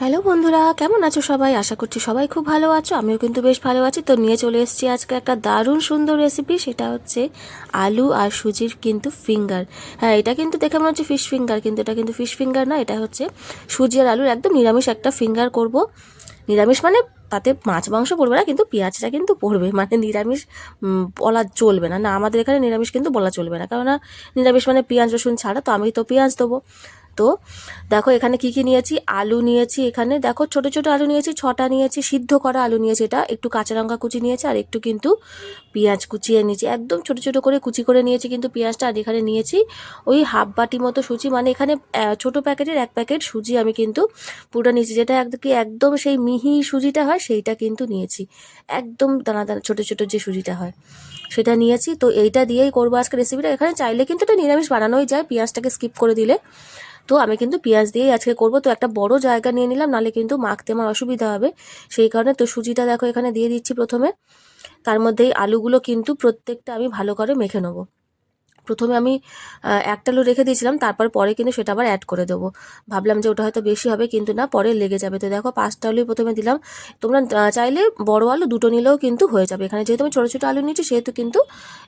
Hello বন্ধুরা, কেমন আছো সবাই? আশা করছি সবাই খুব ভালো আছো, আমিও কিন্তু বেশ ভালো আছি। তো নিয়ে চলে এসেছি আজকে একটা দারুণ সুন্দর রেসিপি সেটা হচ্ছে আলু আর সুজির কিন্তু ফিঙ্গার হ্যাঁ এটা কিন্তু দেখে মনে হচ্ছে ফিশ ফিঙ্গার কিন্তু এটা কিন্তু ফিশ ফিঙ্গার না, এটা হচ্ছে সুজি আর আলুর একদম নিরামিষ একটা ফিঙ্গার করব। নিরামিষ মানে তাতে মাছ, মাংস পড়বে না, কিন্তু পেঁয়াজটা কিন্তু পড়বে মানে নিরামিষ বলা চলবে না। না, আমাদের এখানে নিরামিষ কিন্তু বলা চলবে না, কেননা নিরামিষ মানে পেঁয়াজ, রসুন ছাড়া, তো আমি তো পেঁয়াজ দেবো। তো দেখো এখানে কি কি নিয়েছি? আলু নিয়েছি এখানে। দেখো ছোট ছোট আলু নিয়েছি, ছটা নিয়েছি, সিদ্ধ করা আলু নিয়েছি। এটা একটু কাঁচা লঙ্কা কুচি নিয়েছি আর একটু কিন্তু পেঁয়াজ কুচিয়ে নিয়েছি একদম ছোট ছোট করে কুচি করে নিয়েছি কিন্তু পেঁয়াজটা আর এখানে নিয়েছি ওই হাফ বাটি মতো সুজি। মানে এখানে ছোট প্যাকেটের এক প্যাকেট সুজি আমি কিন্তু পুরোটা নিয়েছি। যেটা কি একদম সেই মিহি সুজিটা হয়, সেইটা কিন্তু নিয়েছি। একদম দানা দানা, ছোট ছোট যে সুজিটা হয়, সেটা নিয়েছি। তো এইটা দিয়েই করব আজকে রেসিপিটা এখানে চাইলে কিন্তু এটা নিরামিষ বানানোই যায়। পেঁয়াজটাকে স্কিপ করে দিলে তো আমি কিন্তু পেঁয়াজ দিয়েই আজকে করব। তো একটা বড় জায়গা নিয়ে নিলাম, নালে কিন্তু মাখতে আমার অসুবিধা হবে। সেই কারণে তো সুজিটা দেখো এখানে দিয়ে দিচ্ছি প্রথমে। তার মধ্যেই আলুগুলো কিন্তু প্রত্যেকটা আমি ভালো করে মেখে নেব। প্রথমে আমি একটা আলু রেখে দিয়েছিলাম, তারপর পরে কিন্তু সেটা আবার অ্যাড করে দেবো। ভাবলাম যে ওটা হয়তো বেশি হবে, কিন্তু না, পরে লেগে যাবে। তো দেখো, পাঁচটা আলুই প্রথমে দিলাম। তোমরা চাইলে বড় আলু দুটো নিলেও কিন্তু হয়ে যাবে। এখানে যেহেতু আমি ছোটো ছোটো আলু নিয়েছি, সেহেতু কিন্তু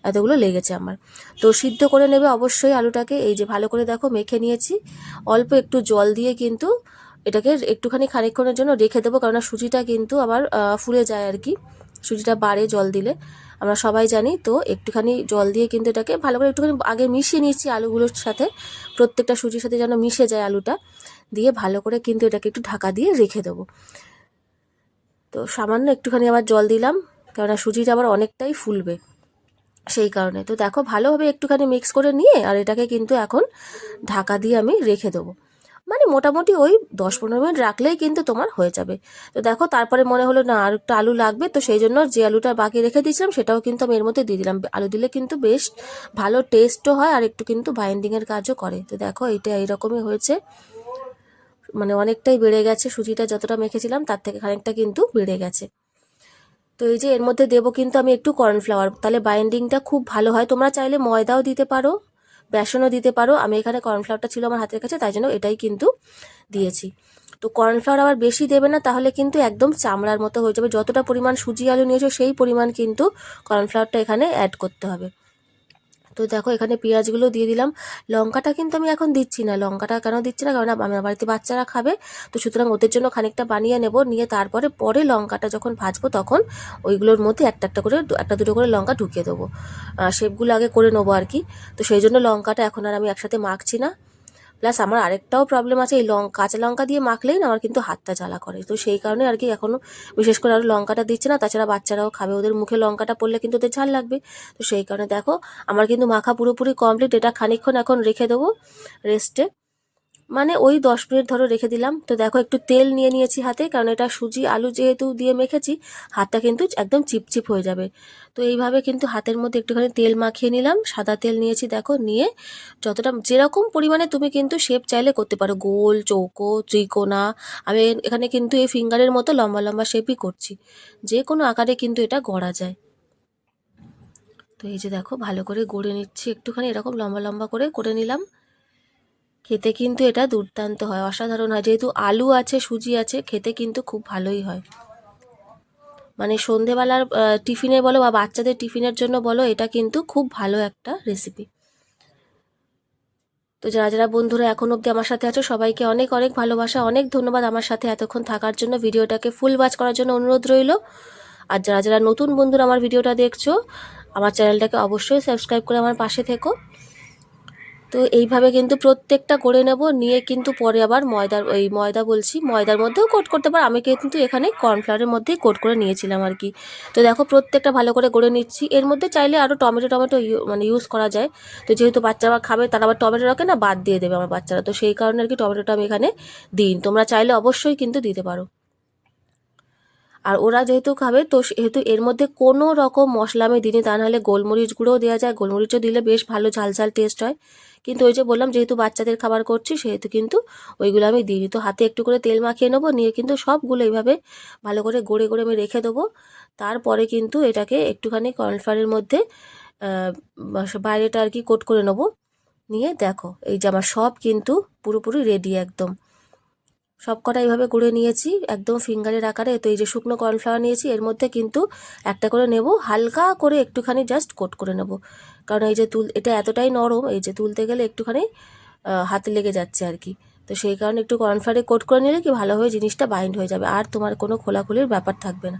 এতগুলো লেগেছে আমার। তো সিদ্ধ করে নেবে অবশ্যই আলুটাকে। এই যে ভালো করে দেখো, মেখে নিয়েছি। অল্প একটু জল দিয়ে কিন্তু এটাকে একটুখানি খানিকক্ষণের জন্য রেখে দেবো কারণ সুজিটা কিন্তু আবার ফুলে যায় আর কি। সুজিটা বাড়ে জল দিলে। আমরা সবাই জানি, তো একটুখানি জল দিয়ে কিন্তু এটাকে ভালো করে একটুখানি আগে মিশিয়ে নিচ্ছি আলুগুলোর সাথে। প্রত্যেকটা সুজির সাথে যেন মিশে যায় আলুটা। দিয়ে ভালো করে কিন্তু এটাকে একটু ঢাকা দিয়ে রেখে দেবো। তো সামান্য একটুখানি আবার জল দিলাম, কেননা সুজিটা আবার অনেকটাই ফুলবে সেই কারণে। তো দেখো, ভালোভাবে একটুখানি মিক্স করে নিয়ে আর এটাকে কিন্তু এখন ঢাকা দিয়ে আমি রেখে দেবো। মানে মোটামুটি ওই দশ পনেরো মিনিট রাখলেই কিন্তু তোমার হয়ে যাবে। তো দেখো, তারপরে মনে হলো, না, আর একটু আলু লাগবে। তো সেই জন্য যে আলুটা বাকি রেখে দিয়েছিলাম, সেটাও কিন্তু আমি এর মধ্যে দিয়ে দিলাম। আলু দিলে কিন্তু বেশ ভালো টেস্টও হয় আর একটু কিন্তু বাইন্ডিংয়ের কাজও করে। তো দেখো এটা এইরকমই হয়েছে। মানে অনেকটাই বেড়ে গেছে, সুজিটা যতটা মেখেছিলাম, তার থেকে খানিকটা কিন্তু বেড়ে গেছে। তো এই যে এর মধ্যে দেবো কিন্তু আমি একটু কর্নফ্লাওয়ার তাহলে বাইন্ডিংটা খুব ভালো হয়। তোমরা চাইলে ময়দাও দিতে পারো। বেসনও দিতে পারো। আমি এখানে কর্নফ্লাওয়ারটা ছিল আমার হাতের কাছে, তাই জন্য এটাই কিন্তু দিয়েছি। তো কর্নফ্লাওয়ার আবার বেশি দেবে না, তাহলে কিন্তু একদম চামড়ার মতো হয়ে যাবে। যতটা পরিমাণ সুজি আলু নিয়েছো, সেই পরিমাণ কিন্তু কর্নফ্লাওয়ারটা এখানে অ্যাড করতে হবে। তো দেখো এখানে পেঁয়াজগুলো দিয়ে দিলাম। লঙ্কাটা কিন্তু আমি এখন দিচ্ছি না। লঙ্কাটা কেন দিচ্ছি না? কারণ আমার বাড়িতে বাচ্চারা খাবে। তো সুতরাং ওদের জন্য খানিকটা বানিয়ে নেব। নিয়ে তারপরে পরে লঙ্কাটা যখন ভাজবো তখন ওইগুলোর মধ্যে একটা একটা করে একটা দুটো করে লঙ্কা ঢুকিয়ে দেবো। শেপগুলো আগে করে নেব আর কি। তো সেই জন্য লঙ্কাটা এখন আর আমি একসাথে মাখছি না। প্লাস আমার আরেকটাও প্রবলেম আছে, এই লং, কাঁচা লঙ্কা দিয়ে মাখলেই না আমার কিন্তু হাতটা জ্বালা করে। তো সেই কারণে আর কি এখনও বিশেষ করে আর লঙ্কাটা দিচ্ছে না, তাছাড়া বাচ্চারাও খাবে, ওদের মুখে লঙ্কাটা পড়লে কিন্তু ওদের ঝাল লাগবে। তো সেই কারণে দেখো, আমার কিন্তু মাখা পুরোপুরি কমপ্লিট এটা খানিক্ষণ এখন রেখে দেবো রেস্টে মানে ওই দশ মিনিট ধরো রেখে দিলাম। তো দেখো একটু তেল নিয়ে নিয়েছি হাতে, কারণ এটা সুজি, আলু যেহেতু দিয়ে মেখেছি, হাতটা কিন্তু একদম চিপচিপ হয়ে যাবে। তো এইভাবে কিন্তু হাতের মধ্যে একটুখানি তেল মাখিয়ে নিলাম। সাদা তেল নিয়েছি দেখো, নিয়ে যতটা যেরকম পরিমাণে তুমি কিন্তু শেপ চাইলে করতে পারো। গোল, চৌকো, ত্রিকোণা, আমি এখানে কিন্তু এই ফিঙ্গারের মতো লম্বা লম্বা শেপই করছি। যে কোনো আকারে কিন্তু এটা গড়া যায়। তো এই যে দেখো, ভালো করে গড়ে নিচ্ছি, একটুখানি এরকম লম্বা লম্বা করে করে নিলাম। খেতে কিন্তু এটা দুর্দান্ত হয়, অসাধারণ হয়। যেহেতু আলু আছে, সুজি আছে, খেতে কিন্তু খুব ভালোই হয়। মানে সন্ধেবেলার টিফিনে বলো বা বাচ্চাদের টিফিনের জন্য বলো, এটা কিন্তু খুব ভালো একটা রেসিপি তো যারা যারা বন্ধুরা এখন অবধি আমার সাথে আছো, সবাইকে অনেক অনেক ভালোবাসা, অনেক ধন্যবাদ আমার সাথে এতক্ষণ থাকার জন্য। ভিডিওটাকে ফুল ওয়াচ করার জন্য অনুরোধ রইল। আর যারা যারা নতুন বন্ধুরা আমার ভিডিওটা দেখছ, আমার চ্যানেলটাকে অবশ্যই সাবস্ক্রাইব করে আমার পাশে থেকো। তো এইভাবে কিন্তু প্রত্যেকটা করে নেব। নিয়ে কিন্তু পরে আবার ময়দার, ওই ময়দা বলছি, ময়দার মধ্যেও কোট করতে পারো। আমি কিন্তু এখানে কর্নফ্লাওয়ারের মধ্যেই কোট করে নিয়েছিলাম আর কি। তো দেখো প্রত্যেকটা ভালো করে গড়ে নিচ্ছি। এর মধ্যে চাইলে আরও টমেটো টমেটো মানে ইউজ করা যায়। তো যেহেতু বাচ্চারা খাবে, তারা আবার টমেটো রাখে না বাদ দিয়ে দেবে আমার বাচ্চারা। তো সেই কারণে আর কি টমেটোটা আমি এখানে দিন তোমরা চাইলে অবশ্যই কিন্তু দিতে পারো। আর ওরা যেহেতু খাবে, তো সেহেতু এর মধ্যে কোনো রকম মশলা আমি দিইনি। তা নাহলে গোলমরিচ গুঁড়োও দেওয়া যায়। গোলমরিচও দিলে বেশ ভালো ঝাল ঝাল টেস্ট হয়। কিন্তু ওই যে বললাম, যেহেতু বাচ্চাদের খাবার করছি, সেহেতু কিন্তু ওইগুলো আমি দিইনি তো হাতে একটু করে তেল মাখিয়ে নেব, নিয়ে কিন্তু সবগুলো এইভাবে ভালো করে গড়ে গড়ে আমি রেখে দেবো। তারপরে কিন্তু এটাকে একটুখানি কর্নফ্লাওয়ারের মধ্যে বাইরেটা আর কি কোট করে নেব। নিয়ে দেখো, এই যে আমার সব কিন্তু পুরোপুরি রেডি একদম। সব কটা এইভাবে গুঁড়ে নিয়েছি, একদম ফিঙ্গারের আকারে। তো এই যে শুকনো কর্নফ্লাওয়ার নিয়েছি, এর মধ্যে কিন্তু একটা করে নেব, হালকা করে একটুখানি জাস্ট কোট করে নেব। কারণ এই যে তুল, এটা এতটাই নরম, এই যে তুলতে গেলে একটুখানি হাতে লেগে যাচ্ছে আর কি। তো সেই কারণে একটু কর্নফ্লাওয়ারে কোট করে নিলে কি ভালোভাবে জিনিসটা বাইন্ড হয়ে যাবে, আর তোমার কোনো খোলাখুলির ব্যাপার থাকবে না।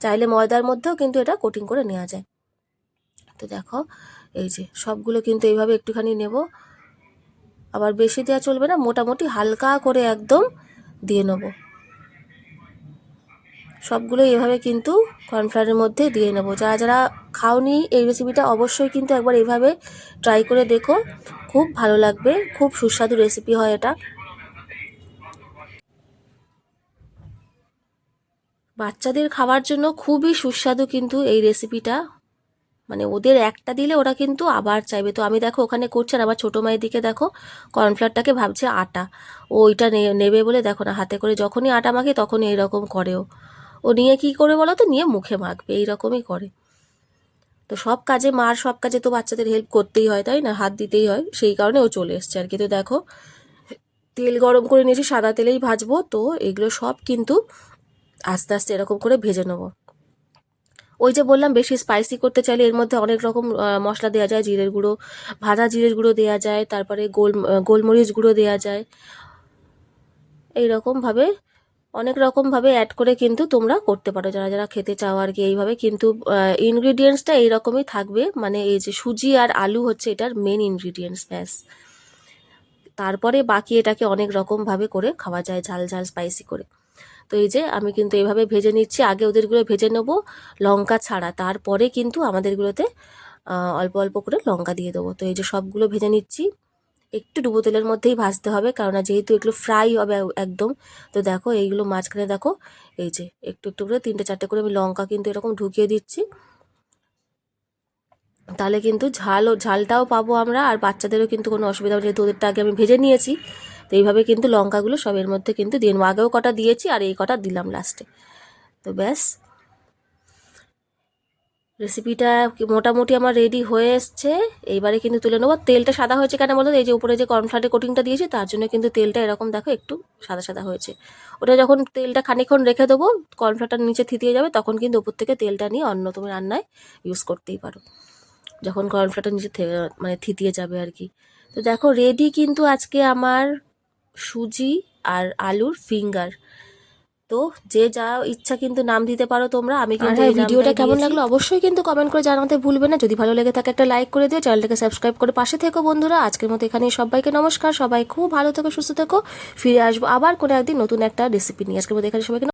চাইলে ময়দার মধ্যেও কিন্তু এটা কোটিং করে নেওয়া যায়। তো দেখো, এই যে সবগুলো কিন্তু এইভাবে একটুখানি নেব। আবার বেশি দেওয়া চলবে না, মোটামুটি হালকা করে একদম দিয়ে নেব। সবগুলো এভাবে কিন্তু কর্নফ্লাওয়ারের মধ্যে দিয়ে নেব। যারা যারা খাওনি এই রেসিপিটা অবশ্যই কিন্তু একবার এভাবে ট্রাই করে দেখো। খুব ভালো লাগবে, খুব সুস্বাদু রেসিপি হয় এটা। বাচ্চাদের খাওয়ার জন্য খুবই সুস্বাদু কিন্তু এই রেসিপিটা মানে ওদের একটা দিলে ওরা কিন্তু আবার চাইবে। তো আমি দেখো ওখানে করছে আর আমার ছোটো মায়ের দিকে দেখো কর্নফ্লাওয়ারটাকে ভাবছে আটা। ও ওইটা নেবে বলে দেখো না, হাতে করে যখনই আটা মাখে তখনই এইরকম করে ও। ও নিয়ে কি করে বলো তো? নিয়ে মুখে মাখবে, এইরকমই করে। তো সব কাজে মার সব কাজে তো বাচ্চাদের হেল্প করতেই হয়, তাই না? হাত দিতেই হয়, সেই কারণে ও চলে এসছে আর কি। তো দেখো তেল গরম করে নিয়েছি, সাদা তেলেই ভাজবো। তো এগুলো সব কিন্তু আস্তে আস্তে এরকম করে ভেজে নেব। ওই যে বললাম, বেশি স্পাইসি করতে চাইলে এর মধ্যে অনেক রকম মশলা দেওয়া যায়, জিরের গুঁড়ো, ভাজা জিরের গুঁড়ো দেওয়া যায়, তারপরে গোল গোলমরিচ গুঁড়ো দেওয়া যায়। এই রকমভাবে অনেক রকমভাবে অ্যাড করে কিন্তু তোমরা করতে পারো। যারা যারা খেতে চাও আর কি এইভাবে, কিন্তু ইনগ্রিডিয়েন্টসটা এইরকমই থাকবে। মানে এই যে সুজি আর আলু হচ্ছে এটার মেন ইনগ্রিডিয়েন্টস ব্যাস। তারপরে বাকি এটাকে অনেক রকমভাবে করে খাওয়া যায়, ঝাল ঝাল স্পাইসি করে। তো এই যে আমি কিন্তু এভাবে ভেজে নিচ্ছি। আগে ওদেরগুলো ভেজে নেব লঙ্কা ছাড়া। তারপরে কিন্তু আমাদেরগুলোতে অল্প অল্প করে লঙ্কা দিয়ে দেবো। তো এই যে সবগুলো ভেজে নিচ্ছি। একটু ডুবো তেলের মধ্যেই ভাজতে হবে কারণ যেহেতু এগুলো ফ্রাই হবে একদম, তো দেখো এইগুলো মাঝখানে দেখো, এই যে একটু একটু করে তিনটে চারটে করে আমি লঙ্কা কিন্তু এরকম ঢুকিয়ে দিচ্ছি। তাহলে কিন্তু ঝালও, ঝালটাও পাবো আমরা, আর বাচ্চাদেরও কিন্তু কোনো অসুবিধা হবে যেহেতু ওদেরটা আগে আমি ভেজে নিয়েছি তো এইভাবে কিন্তু লঙ্কাগুলো সব এর মধ্যে কিন্তু দিয়ে আগেও কটা দিয়েছি আর এই কটা দিলাম লাস্টে তো ব্যাস। রেসিপিটা মোটামুটি আমার রেডি হয়ে এসছে। এইবারে কিন্তু তুলে নেব। তেলটা সাদা হয়েছে কেন বলো তো? এই যে উপরে যে কর্নফ্লাওয়ারের কোটিংটা দিয়েছি, তার জন্য কিন্তু তেলটা এরকম দেখো একটু সাদা সাদা হয়েছে। ওটা যখন তেলটা খানিক্ষণ রেখে দেবো কর্নফ্লাওয়ারটা নিচে থিতিয়ে যাবে, তখন কিন্তু উপর থেকে তেলটা নিয়ে অন্য তুমি রান্নায় ইউজ করতেই পারো। যখন কর্নফ্লাওয়ারটা নিচে মানে থিতিয়ে যাবে আর কি। তো দেখো রেডি কিন্তু আজকে আমার সুজি আর আলুর ফিঙ্গার। তো যে যা ইচ্ছা কিন্তু নাম দিতে পারো তোমরা আমি কিন্তু হ্যাঁ, এই ভিডিওটা কেমন লাগল অবশ্যই কিন্তু কমেন্ট করে জানাতে ভুলবে না। যদি ভালো লেগে থাকে একটা লাইক করে দিও চ্যানেলটাকে সাবস্ক্রাইব করে পাশে থেকো বন্ধুরা। আজকের মতো এখানে সবাইকে নমস্কার সবাই খুব ভালো থেকো সুস্থ থেকো। ফিরে আসব আবার কোনো একদিন নতুন একটা রেসিপি নিয়ে। আজকের মতো এখানে সবাইকে